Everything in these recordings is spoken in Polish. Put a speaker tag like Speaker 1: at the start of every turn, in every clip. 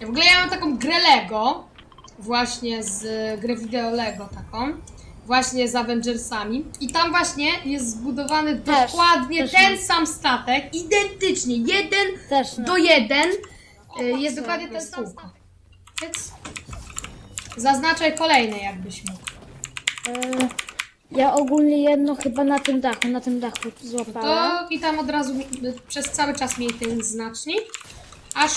Speaker 1: W ogóle ja mam taką grę Lego, właśnie z gry wideo Lego taką, właśnie z Avengersami. I tam właśnie jest zbudowany
Speaker 2: Też,
Speaker 1: dokładnie
Speaker 2: też
Speaker 1: ten
Speaker 2: mam.
Speaker 1: sam statek, identycznie, jeden
Speaker 2: Też, no.
Speaker 1: do jeden. y, Jest dokładnie ten sam statek. Więc zaznaczaj kolejny jakbyś mógł.
Speaker 2: E, ja ogólnie jedno chyba na tym dachu, na tym dachu złapałem.
Speaker 1: To i tam od razu przez cały czas miej ten znacznik, aż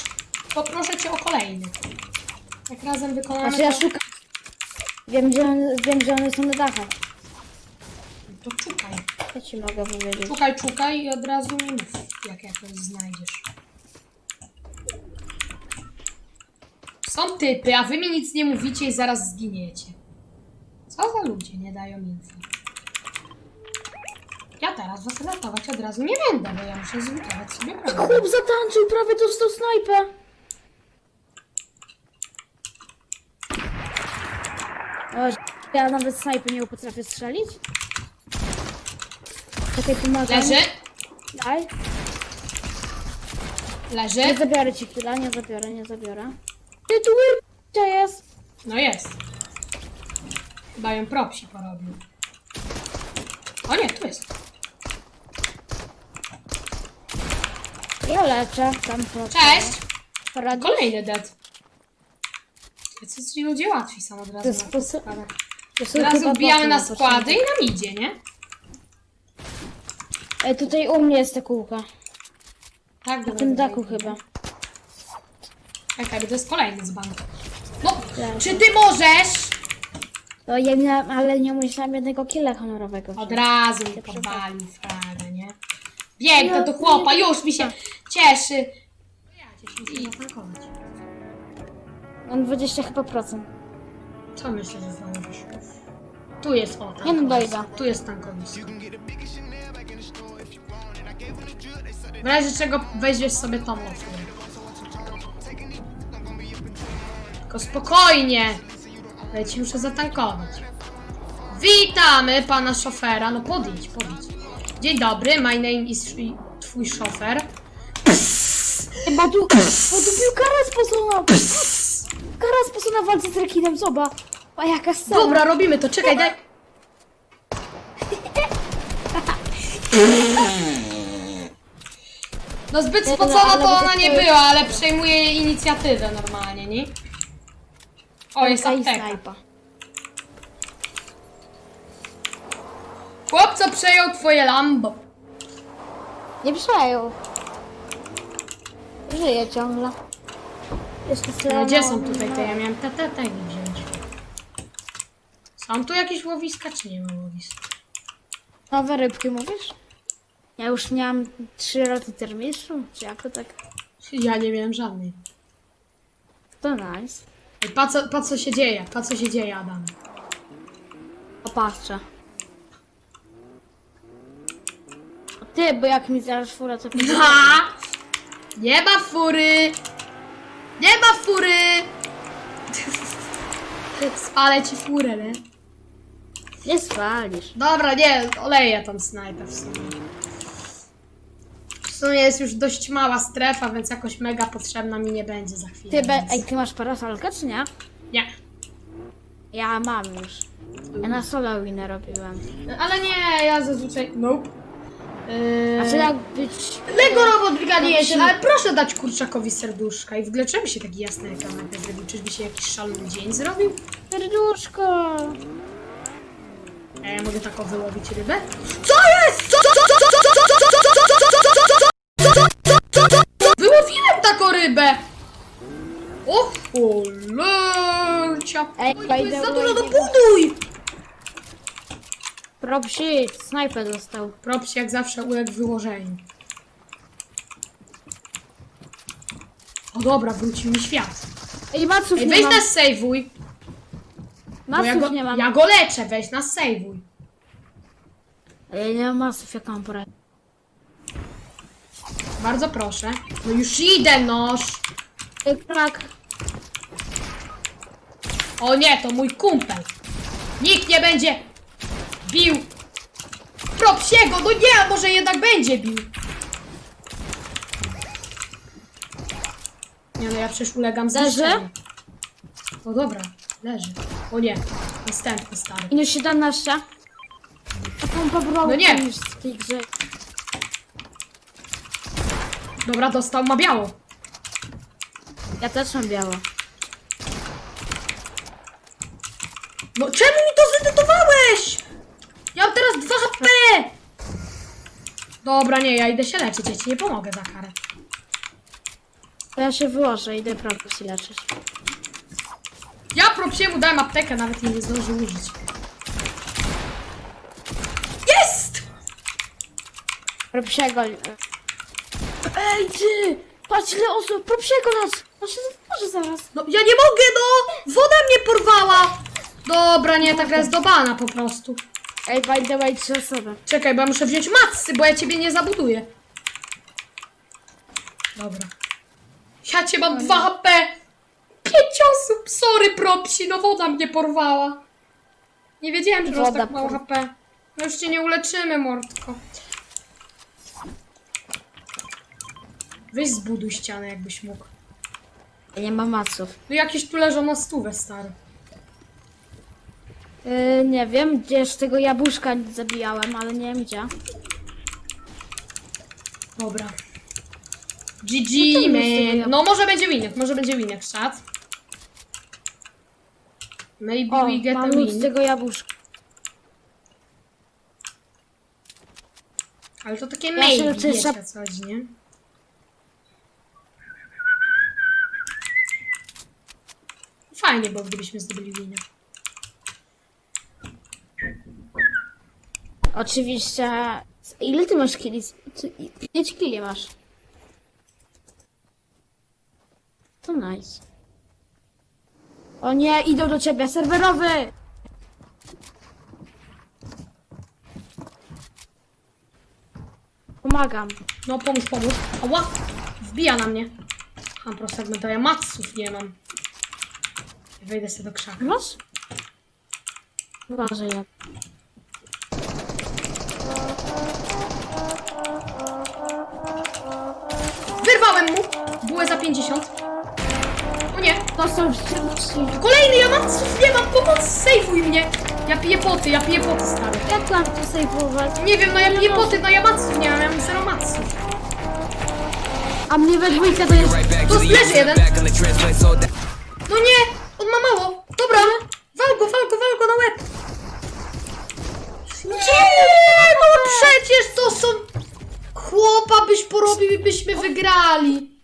Speaker 1: poproszę cię o kolejny. Jak razem wykonamy
Speaker 2: Znaczy ja
Speaker 1: to,
Speaker 2: szukam. Wiem gdzie, one, wiem, gdzie one są na dachach.
Speaker 1: to czukaj.
Speaker 2: Co ci mogę powiedzieć?
Speaker 1: Czukaj, czukaj i od razu mi mów, jak jakoś znajdziesz. Są typy, a wy mi nic nie mówicie i zaraz zginiecie. Co za ludzie nie dają info. Ja teraz was ratować od razu nie będę, bo ja muszę zlutować sobie broń.
Speaker 2: Chłop zatańczył, prawie dostał snajpę. O, ja nawet snajpy nie potrafię strzelić. Czekaj, pomagam.
Speaker 1: Leży,
Speaker 2: Daj.
Speaker 1: leży.
Speaker 2: Nie zabiorę ci chwilę, nie zabiorę, nie zabiorę. Ty tu gdzie jest?
Speaker 1: No jest. Chyba ją propsi porobił. O nie, tu jest.
Speaker 2: Ja leczę, tam po.
Speaker 1: Cześć!
Speaker 2: Poradzisz?
Speaker 1: Kolejny dead. Co ci ludzie łatwi są od razu
Speaker 2: To jest
Speaker 1: na
Speaker 2: sposób-
Speaker 1: składach.
Speaker 2: To są
Speaker 1: Od razu
Speaker 2: chyba
Speaker 1: wbijamy
Speaker 2: boty
Speaker 1: na składy i nam idzie, nie?
Speaker 2: Ej, tutaj u mnie jest ta kółka.
Speaker 1: Tak,
Speaker 2: Na
Speaker 1: dobra,
Speaker 2: tym
Speaker 1: dobra,
Speaker 2: dachu
Speaker 1: idzie.
Speaker 2: chyba.
Speaker 1: Czekaj, bo to jest kolejny z banku. No,
Speaker 2: Tak.
Speaker 1: czy ty możesz?
Speaker 2: To ja miałam, ale nie musiałam jednego killa honorowego.
Speaker 1: Od razu mi
Speaker 2: Ja
Speaker 1: powalił fragę, nie? Biegnę
Speaker 2: Ja
Speaker 1: do chłopa, już mi się cieszy. Ja cię się
Speaker 2: I-
Speaker 1: muszę zatankować.
Speaker 2: Mam 20 chyba procent.
Speaker 1: Co myślisz, że znajdziesz? Tu jest o,
Speaker 2: Nie no, dojdę.
Speaker 1: Tu jest tankowisko. W razie czego weźmiesz sobie tą furę. Tylko spokojnie. Ja ci muszę zatankować. Witamy pana szofera. No podjedź, podjedź. Dzień dobry, my name is twój- szofer.
Speaker 2: Chyba tu, bo tu piłkara spocona. Kara spocona w walce z rekinem, zobacz. A jaka scena.
Speaker 1: Dobra, robimy to, czekaj, daj. No zbyt spocona
Speaker 2: ale
Speaker 1: to ona nie była, ale przejmuje inicjatywę normalnie, nie? O, jest
Speaker 2: i
Speaker 1: apteka.
Speaker 2: snajpa.
Speaker 1: Chłopco przejął twoje Lambo.
Speaker 2: Nie przejął. Żyje ciągle. Jeszcze
Speaker 1: No gdzie są tutaj te? Ja miałem te, te, te wziąć. Są tu jakieś łowiska, czy nie ma łowisk?
Speaker 2: Nowe rybki mówisz? Ja już miałam trzy roty termiczną, czy jako tak?
Speaker 1: Ja nie miałem żadnej.
Speaker 2: To nice.
Speaker 1: Ej, Pa co, pa co się dzieje? Pa co się dzieje, Adam?
Speaker 2: Opatrzę. Ty, bo jak mi zaraz fura, to
Speaker 1: Ha! Nie ma fury! Nie ma fury! Spalę ci furę, nie?
Speaker 2: nie spalisz.
Speaker 1: Dobra, nie, oleję tą snajpę w sumie. W sumie jest już dość mała strefa, więc jakoś mega potrzebna mi nie będzie za chwilę.
Speaker 2: Ty, be,
Speaker 1: więc-
Speaker 2: ej, ty masz parasolkę, czy nie?
Speaker 1: Nie.
Speaker 2: Ja mam już. Ja na solo winę robiłem.
Speaker 1: Ale nie, ja zazwyczaj... Nope. Yy...
Speaker 2: A co jak być...
Speaker 1: Lego Robot ale proszę dać kurczakowi serduszka. I w ogóle czemu się taki jasny ekran nagle zrobił? Czyżby się jakiś szalony dzień zrobił?
Speaker 2: Serduszko!
Speaker 1: A ja mogę taką wyłowić rybę? Co jest? Co, co, co, co, co, co, co, co, co, co, co, co, co, co, co, co, co? Wyłowiłem taką rybę! O cholercia!
Speaker 2: Ej,
Speaker 1: tu jest za dużo, no
Speaker 2: nie-
Speaker 1: buduj!
Speaker 2: Prop shit, snajpę dostał.
Speaker 1: Props jak zawsze uległ wyłożeniu. O dobra, wrócił mi świat.
Speaker 2: Ej, maców
Speaker 1: Ej,
Speaker 2: nie
Speaker 1: weź
Speaker 2: mam.
Speaker 1: nas sejwuj. Bo
Speaker 2: Maców
Speaker 1: ja go,
Speaker 2: nie mam.
Speaker 1: ja go leczę, weź nas sejwuj.
Speaker 2: Ej, nie mam maców, jak mam porę.
Speaker 1: Bardzo proszę. No już idę, noż.
Speaker 2: Ej, krak.
Speaker 1: O nie, to mój kumpel. Nikt nie będzie bił propsiego. No nie, a może jednak będzie bił. Nie no, ja przecież ulegam
Speaker 2: Leży?
Speaker 1: zniszczeniu. O dobra, leży. O nie, następny stary.
Speaker 2: Minus 17. A pompa była
Speaker 1: No nie.
Speaker 2: niż w tej grze.
Speaker 1: Dobra, dostał, ma biało.
Speaker 2: Ja też mam biało.
Speaker 1: No czemu mi to zedytowałeś? Ja mam teraz 2 HP! Dobra, nie, ja idę się leczyć, ja ci nie pomogę za karę.
Speaker 2: To ja się wyłożę, idę się leczyć.
Speaker 1: Ja propsiemu dałem aptekę, nawet jej nie zdążył użyć. Jest!
Speaker 2: Propsiego. Ej ty! Patrz ile osób, propsiego nas! On się zatworzy zaraz.
Speaker 1: No ja nie mogę, no! Woda mnie porwała! Dobra, nie, ta gra jest do bana po prostu.
Speaker 2: Ej, by the way, trzy osoby.
Speaker 1: Czekaj, bo ja muszę wziąć matsy, bo ja ciebie nie zabuduję. Dobra. Ja cię mam 2 HP! 5 osób! Sorry, propsi, no woda mnie porwała. Nie wiedziałem, że masz
Speaker 2: Woda
Speaker 1: tak mało
Speaker 2: por-
Speaker 1: HP. No już cię nie uleczymy, mordko. Weź zbuduj ścianę, jakbyś mógł.
Speaker 2: Ja nie mam maców.
Speaker 1: No jakieś tu leżą na stówę, stary.
Speaker 2: Yy, nie wiem, gdzież tego jabłuszka zabijałem, ale nie wiem gdzie.
Speaker 1: Dobra.
Speaker 2: No to
Speaker 1: GG, man. No może będzie winek, może będzie winek, czat. Maybe
Speaker 2: O,
Speaker 1: we get a
Speaker 2: mam lód z
Speaker 1: win.
Speaker 2: tego jabłuszka.
Speaker 1: Ale to takie maybe,
Speaker 2: się leczę
Speaker 1: wiecie o co chodzi, nie? Fajnie było, gdybyśmy zdobyli winę.
Speaker 2: Oczywiście. Ile ty masz kili? Ci kili masz? To nice. O nie, idą do ciebie, serwerowy! Pomagam.
Speaker 1: No pomóż, pomóż. Ała! Wbija na mnie. Mam prosto segmenta, ja matsów nie mam. Wejdę sobie do krzaka.
Speaker 2: Masz? Uważaj, ja.
Speaker 1: Wyrwałem mu! Bułę za 50. O nie!
Speaker 2: To są wszyscy.
Speaker 1: Kolejny, ja matsów nie mam! Pomoc, sejwuj mnie! Ja piję poty, ja piję poty, stary.
Speaker 2: Jak mam to sejwować?
Speaker 1: Nie wiem, no ja piję poty, no ja matsów nie mam, ja mam zero matsów.
Speaker 2: A mnie we dwójkę to jest...
Speaker 3: to
Speaker 1: leży jeden.
Speaker 3: byśmy wygrali.